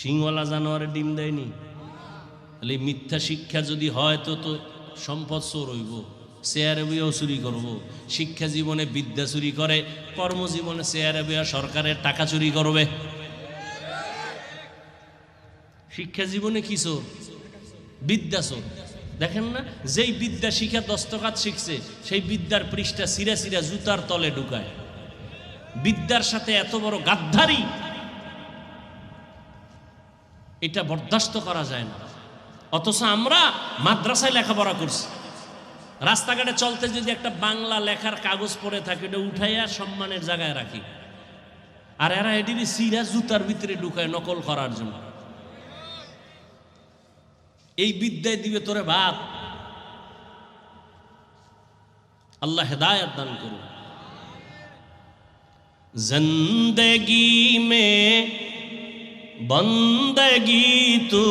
সিংওয়ালা জানোয়ারে ডিম দেয়নি? তাহলে মিথ্যা শিক্ষা যদি হয় তো তো সম্পদ চোর হইব চেয়ারে বইয়াও চুরি করব। শিক্ষা জীবনে বিদ্যা চুরি করে, কর্মজীবনে চেয়ারে বইয়া সরকারের টাকা চুরি করবে। শিক্ষা জীবনে কি চোর? বিদ্যা চোর। দেখেন না, যেই বিদ্যা শিখা দস্তকাত শিখছে, সেই বিদ্যার পৃষ্ঠা সিরা সিরা জুতার তলে ঢুকায়। বিদ্যার সাথে এত বড় গাদ্ধারি এটা বরদাস্ত করা যায় না। অথচ আমরা মাদ্রাসায় লেখাপড়া করছি। রাস্তাঘাটে চলতে যদি একটা বাংলা লেখার কাগজ পড়ে থাকে, ওটা উঠাইয়া সম্মানের জায়গায় রাখি। আর এরা এটির সিরা জুতার ভিতরে ঢুকায় নকল করার জন্য। এই বিদ্যায় দিবে তোরে বাপ। আল্লাহ হেদায়ত দান করুন। জিন্দগি মে बंदगी तू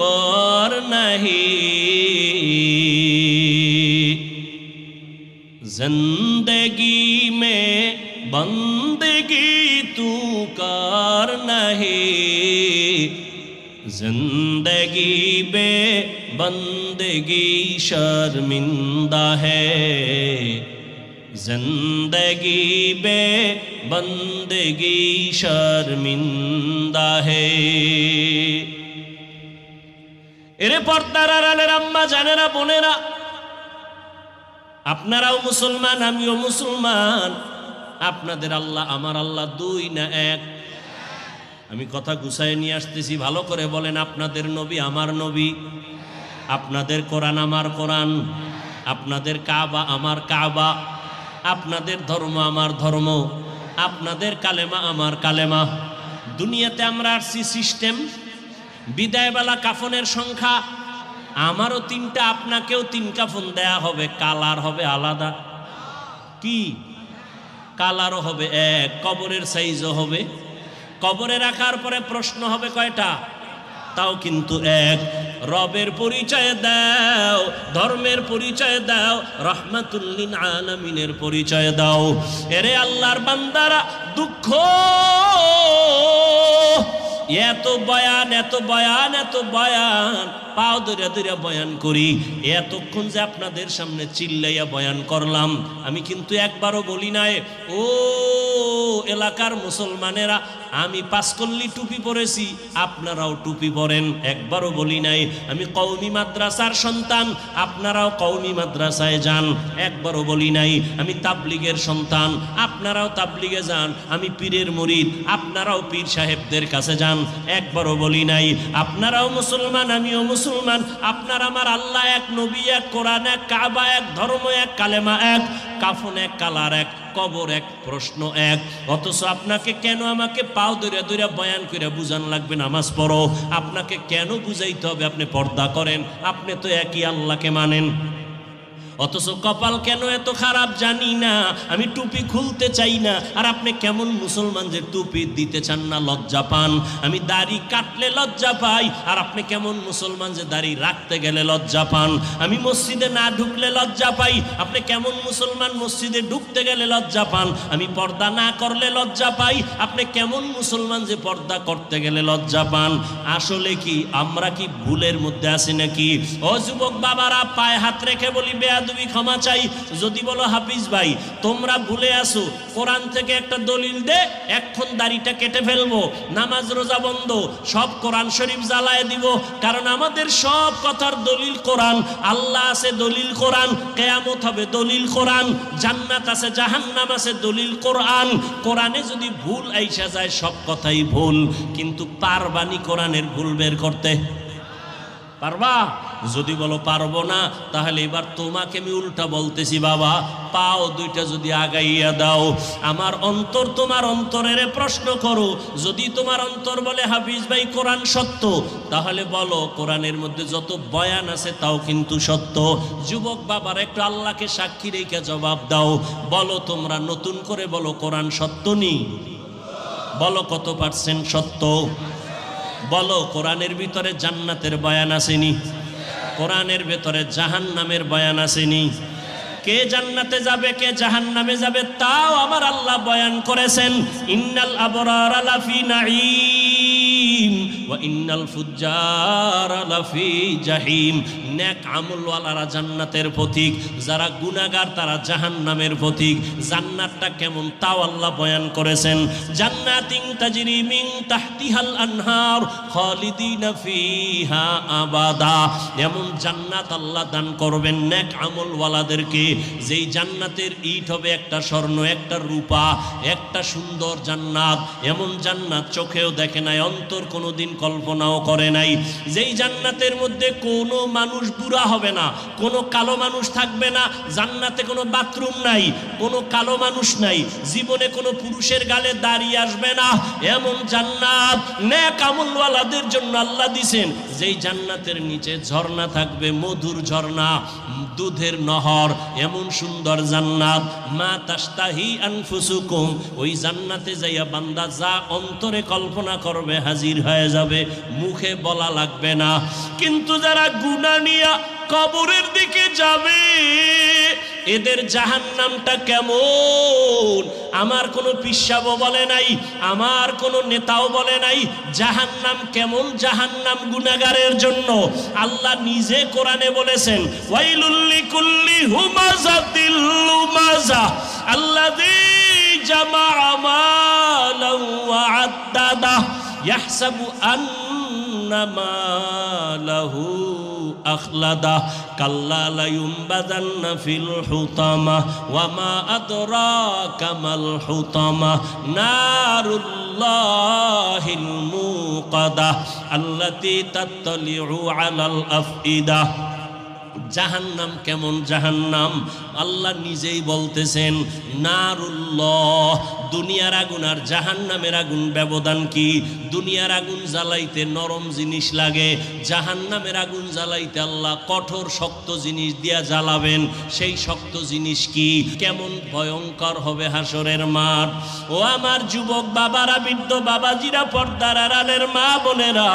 कर नहीं। ज़िंदगी में बंदगी तू कर नहीं। ज़िंदगी में बंदगी शर्मिंदा है। زندگی বে بندگی شرمندہ ہے এর তারা আড়ালের আম্মা জানে না বোনেরা আপনারাও মুসলমান আমিও মুসলমান আপনাদের আল্লাহ আমার আল্লাহ দুই না এক আমি কথা গুছাই নিয়ে আসতেছি ভালো করে বলেন, আপনাদের নবী আমার নবী। আপনাদের কোরআন আমার কোরআন। আপনাদের কাবা আমার কাবা। আপনাদের ধর্ম আমার ধর্ম, আপনাদের কালেমা আমার কালেমা। দুনিয়াতে আমরা আসছি সিস্টেম বিদায়বেলা কাফনের সংখ্যা, আমারও তিনটা, আপনাকেও তিন কাফন দেয়া হবে কালার হবে আলাদা। কি? কালারও হবে এক, কবরের সাইজও হবে। কবরে রাখার পরে প্রশ্ন হবে কয়টা? তাও কিন্তু এক। রবের পরিচয় দাও, ধর্মের পরিচয় দাও রহমাতুল্লিন আলামিনের পরিচয় দাও। এরে আল্লাহর বান্দারা, দুঃখ! এত বয়ান এত বয়ান এত বয়ান, পাও ধরে ধরে বয়ান করি। এতক্ষণ যে আপনাদের সামনে চিল্লাইয়া বয়ান করলাম, আমি কিন্তু একবারও বলি নাই, ও এলাকার মুসলমানেরা, আমি পাঁচকল্লি টুপি পরেছি, আপনারাও টুপি পরেন, একবারও বলি নাই, আমি কৌমি মাদ্রাসার সন্তান, আপনারাও কৌমি মাদ্রাসায় যান, একবারও বলি নাই, আমি তাবলিগের সন্তান, আপনারাও তাবলিগে যান, আমি পীরের মুরিদ, আপনারাও পীর সাহেবদের কাছে যান, একবারও বলি নাই, আপনারাও মুসলমান, আমিও মুসলমান, আপনার আমার আল্লাহ এক নবী, এক কোরআন, এক কাবা, এক ধর্ম, এক কালেমা, এক কাফন, এক কালার, এক কবর এক, প্রশ্ন এক। অথচ আপনাকে কেন আমাকে পাও ধরে ধরে বয়ান করে বুঝান লাগবে? নামাজ পড়ো। আপনাকে কেন বুঝাইতে হবে? আপনি পর্দা করেন। আপনি তো একই আল্লাহকে মানেন। অথচ কপাল কেন এত খারাপ জানি না। আমি টুপি খুলতে চাই না। আর আপনি কেমন মুসলমান যে টুপি দিতে চান না, লজ্জা পান? আমি দাড়ি কাটলে লজ্জা পাই। আর আপনি কেমন মুসলমান যে দাড়ি রাখতে গেলে লজ্জা পান? আমি মসজিদে না ঢুকলে লজ্জা পাই। আপনি কেমন মুসলমান মসজিদে ঢুকতে গেলে লজ্জা পান? আমি পর্দা না করলে লজ্জা পাই। আপনি কেমন মুসলমান যে পর্দা করতে গেলে লজ্জা পান? আসলে কি, আমরা কি ভুলের মধ্যে আছি নাকি? ও যুবক বাবারা, পায়ে হাত রেখে বলি বেয়াদবি ক্ষমা চাই। যদি বলো, হাফিজ ভাই, তোমরা ভুলে আসো কোরআন থেকে একটা দলিল দে, এখন দাড়িটা কেটে ফেলব, নামাজ রোজা বন্ধ, সব কোরআন শরীফ জ্বালায় দিব। কারণ আমাদের সব কথার দলিল কোরআন, আল্লাহ আছে দলিল কোরআন, কেয়ামত হবে দলিল কোরআন, জান্নাত আছে, জাহান্নাম আছে দলিল কোরআন। কোরআনে যদি ভুল আইসা যায়, সব কথাই ভুল, কিন্তু পারবানি কোরআনের ভুল বের করতে। পারবা? যদি বলো পারব না, তাহলে এবার তোমাকে আমি উল্টা বলতেছি, বাবা। পাও দুইটা যদি আগাইয়া দাও। আমার অন্তর তোমার অন্তরের প্রশ্ন করো। যদি তোমার অন্তর বলে, হাফিজ ভাই, কোরআন সত্য, তাহলে বলো, কোরআনের মধ্যে যত বয়ান আছে তাও কিন্তু সত্য। যুবক বাবার একটু আল্লাহকে সাক্ষী রেখে জবাব দাও। বলো, তোমরা নতুন করে বলো কোরআন সত্য নি? বলো, কত পার্সেন্ট সত্য? বলো, কোরআনের ভিতরে জান্নাতের বয়ান আসেনি? কোরআনের ভেতরে জাহান নামের বয়ান আসেনি? কে জান্নাতে যাবে, কে জাহান নামে যাবে, তাও আমার আল্লাহ বয়ান করেছেন, ইন্নাল আবরার আলাফি নাঈম। ওয়া ইন্নাল ফুজ্জারা লাফি জাহিম। নেক আমলওয়ালারা জান্নাতের পথিক যারা গুনাহগার তারা জাহান্নামের পথিক জান্নাতটা কেমন তাও আল্লাহ বয়ান করেছেন। জান্নাতিন তাজরি মিন তাহতিহাল আনহার, খালিদিনা ফিহা আবাদা। এমন জান্নাত আল্লাহ দান করবেন নেক আমলওয়ালাদেরকে। যেই জান্নাতের ইট হবে একটা স্বর্ণ, একটা রূপা, একটা সুন্দর জান্নাত। এমন জান্নাত চোখেও দেখে নাই, অন্তর কোনোদিন কল্পনাও করে নাই। যেই জান্নাতের মধ্যে কোনো মানুষ বুড়া হবে না, কোনো কালো মানুষ থাকবে না, জান্নাতে কোনো বাথরুম নাই, কোনো কালো মানুষ নাই, জীবনে কোনো পুরুষের গালে দাঁড়িয়ে আসবে না। এমন জান্নাত নেক আমলওয়ালাদের জন্য আল্লাহ দিছেন। যেই জান্নাতের নিচে ঝর্ণা থাকবে, মধুর ঝর্ণা দুধের নহর, এমন সুন্দর জান্নাত। মা তাস্তাহি আনফুসুকুম, ওই জান্নাতে যাইয়া বান্দা যা অন্তরে কল্পনা করবে হাজির হয়ে যাবে, মুখে বলা লাগবে না। কিন্তু যারা গুণা নিয়া কবরের দিকে যাবে এদের জাহান নামটা কেমন? আমার কোনো পিসাবও বলে নাই, আমার কোনো নেতাও বলে নাই জাহান নাম কেমন জাহান নাম গুনাগারের জন্য? আল্লাহ নিজে কোরআনে বলেছেন ওয়াইলুল্লি কুল্লি হুমাজা দিল্লু মাজা আল্লাযী জামা মালাও ওয়া আদ্দাদা, ইয়াহসাবু আন্না মালাহু আখলাদা কাল্লা লায়ুম্বাদান্না ফিল হুতামা ওয়া মা আদরাকা মাল হুতামা নারুল্লাহিল মুকাদা আল্লাতি তাত্তালিউ আলাল আফইদা জাহান্নাম কেমন জাহান্নাম? আল্লাহ নিজেই বলতেছেন, নারুল্লাহ দুনিয়ার আগুন আর জাহান্নামের আগুন ব্যবধান কি? দুনিয়ার আগুন জ্বালাইতে নরম জিনিস লাগে, জাহান্নামের আগুন জ্বালাইতে আল্লাহ কঠোর শক্ত জিনিস দিয়া জ্বালাবেন। সেই শক্ত জিনিস কি? কেমন ভয়ঙ্কর হবে হাসরের মাঠ। ও আমার যুবক বাবারা, বৃদ্ধ বাবাজিরা, পর্দার আড়ালের মা বোনেরা,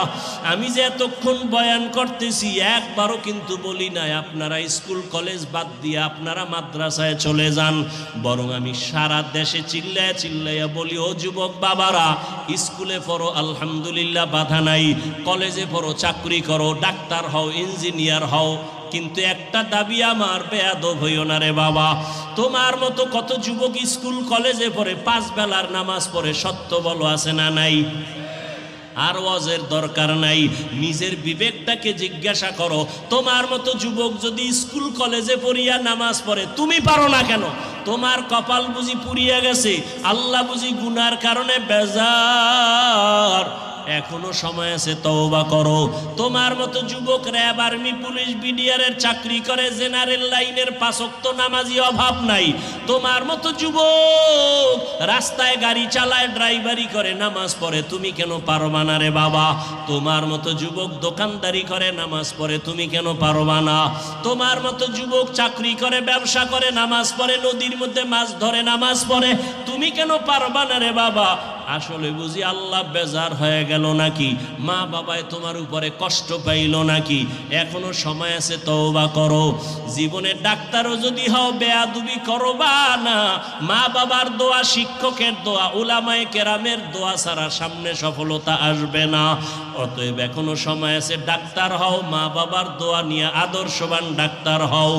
আমি যে এতক্ষণ বয়ান করতেছি, একবারও কিন্তু বলি নাই, আপনারা স্কুল, কলেজ বাদ দিয়ে আপনারা মাদ্রাসায় চলে যান। বরং আমি সারা দেশে চিল্লায় চিল্লাইয়া বলি, ও যুবক বাবারা, স্কুলে পড়ো, আলহামদুলিল্লাহ, বাধা নাই। কলেজে পড়ো, চাকরি করো, ডাক্তার হও, ইঞ্জিনিয়ার হও। কিন্তু একটা দাবি আমার, বেয়াদব হইও না রে বাবা। তোমার মতো কত যুবক স্কুল, কলেজে পড়ে, পাঁচ বেলার নামাজ পড়ে, সত্য বলো, আছে না নাই? আর ওয়াজের দরকার নাই। নিজের বিবেকটাকে জিজ্ঞাসা করো, তোমার মতো যুবক যদি স্কুল, কলেজে পড়িয়া নামাজ পড়ে, তুমি পারো না কেন? তোমার কপাল বুঝি পুড়িয়া গেছে আল্লাহ বুঝি গুনার কারণে বেজার। এখনও সময় আছে, তওবা করো। তোমার মতো যুবক র্যাব আর্মি, পুলিশ বিডিআরের চাকরি করে, জেনারেল লাইনের পাশক্ত নামাজি অভাব নাই। তোমার মতো যুবক রাস্তায় গাড়ি চালায়, ড্রাইভারি করে, নামাজ পড়ে, তুমি কেন পারবা না রে বাবা? তোমার মতো যুবক দোকানদারি করে, নামাজ পড়ে, তুমি কেন পারবা না? তোমার মতো যুবক চাকরি করে, ব্যবসা করে, নামাজ পড়ে, নদীর মধ্যে মাছ ধরে, নামাজ পড়ে, তুমি কেন পারবা না রে বাবা? আসলে বুঝি আল্লাহ বেজার হয়ে গেল নাকি? মা বাবায় তোমার উপরে কষ্ট পাইল নাকি? এখনও সময় আছে, তওবা করো। জীবনে ডাক্তারও যদি হও, বেয়াদুবি করো বা না। মা বাবার দোয়া, শিক্ষকের দোয়া, উলামায়ে কেরামের দোয়া ছাড়া সামনে সফলতা আসবে না। অতএব এখনও সময় আছে, ডাক্তার হও, মা বাবার দোয়া নিয়ে আদর্শবান ডাক্তার হও,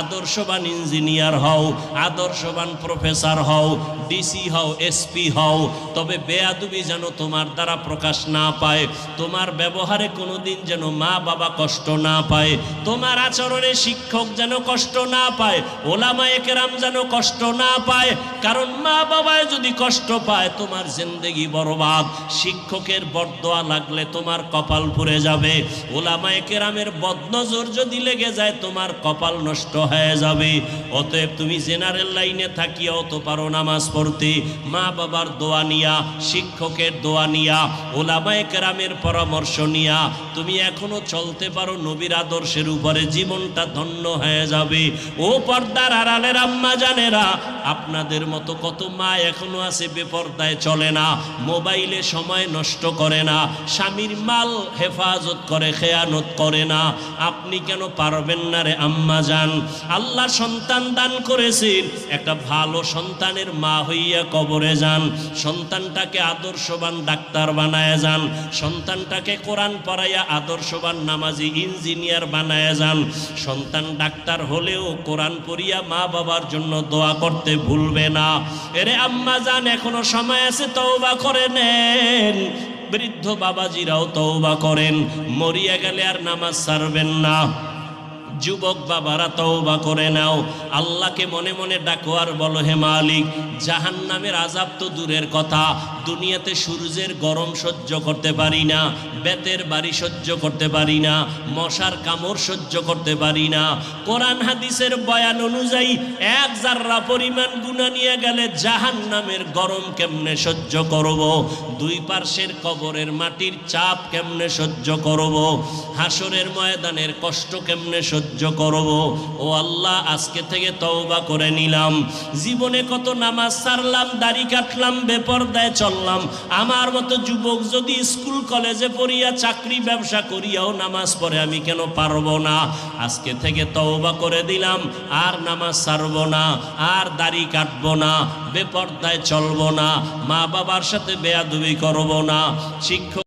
আদর্শবান ইঞ্জিনিয়ার হও, আদর্শবান প্রফেসর হও, ডিসি হও, এসপি হও। তবে বেয়াদুবি যেন তোমার দ্বারা প্রকাশ না পায়, তোমার ব্যবহারে কোনোদিন যেন মা বাবা কষ্ট না পায়, তোমার আচরণে শিক্ষক যেন কষ্ট না পায় ওলামায়ে কেরাম যেন কষ্ট না পায়, কারণ মা বাবায় যদি কষ্ট পায়, তোমার জিন্দেগি বরবাদ। শিক্ষকের বরদোয়া লাগলে তোমার কপাল পুড়ে যাবে। ওলামায়ে কেরামের বদনজর যদি লেগে যায়, তোমার কপাল নষ্ট হয়ে যাবে। অতএব তুমি জেনারেল লাইনে থাকিয়া অত পারো নামাজ পড়তে। মা বাবার দোয়া নিয়া, শিক্ষকের দোয়া নিয়া ওলামায়ে কেরামের পরামর্শ নিয়া, তুমি এখনও চলতে পারো নবীর আদর্শের উপরে, জীবনটা ধন্য হয়ে যাবে। ও পর্দার আড়ালের আম্মা জানেরা, আপনাদের মতো কত মা এখনও আছে, বেপর্দায় চলে না, মোবাইলে সময় নষ্ট করে না, স্বামীর স্বামীর মাল হেফাজত করে, খেয়ানত করে না। আপনি কেন পারবেন না রে আম্মা যান আল্লাহ সন্তান দান করেছেন। একটা ভালো সন্তানের মা হইয়া কবরে যান। সন্তানটাকে আদর্শবান ডাক্তার বানায় যান। সন্তানটাকে কোরআন পড়াইয়া আদর্শবান নামাজি ইঞ্জিনিয়ার বানায় যান। সন্তান ডাক্তার হলেও কোরআন পড়িয়া মা বাবার জন্য দোয়া করতে ভুলবে না। এরে আম্মা যান এখনও সময় আছে, তওবা করে নেন। বৃদ্ধ বাবাজিরাও তওবা করেন। মরিয়া গেলে আর নামাজ ছাড়বেন না। যুবক বাবারা তওবা করে নাও। আল্লাহকে মনে মনে ডাকো আর বলো, হে মালিক জাহান নামের আজাব তো দূরের কথা। দুনিয়াতে সূর্যের গরম সহ্য করতে পারি না, বেতের বাড়ি সহ্য করতে পারি না, মশার কামড় সহ্য করতে পারি না। কোরআন হাদিসের বয়ান অনুযায়ী এক জাররা পরিমাণ গুণা নিয়ে গেলে জাহান নামের গরম কেমনে সহ্য করব? দুই পার্শ্বের কবরের মাটির চাপ কেমনে সহ্য করব? হাসরের ময়দানের কষ্ট কেমনে সহ্য করব। ও আল্লাহ, আজকে থেকে তওবা করে নিলাম। জীবনে কত নামাজ সারলাম, দাড়ি কাটলাম, বেপরদায় চললাম। আমার মতো যুবক যদি স্কুল, কলেজে পড়িয়া চাকরি, ব্যবসা করিয়াও নামাজ পড়ে, আমি কেন পারব না? আজকে থেকে তওবা করে দিলাম, আর নামাজ সারবো না, আর দাড়ি কাটব না, বেপরদায় চলবো না মা বাবার সাথে বেয়াদবি করব না, শিক্ষক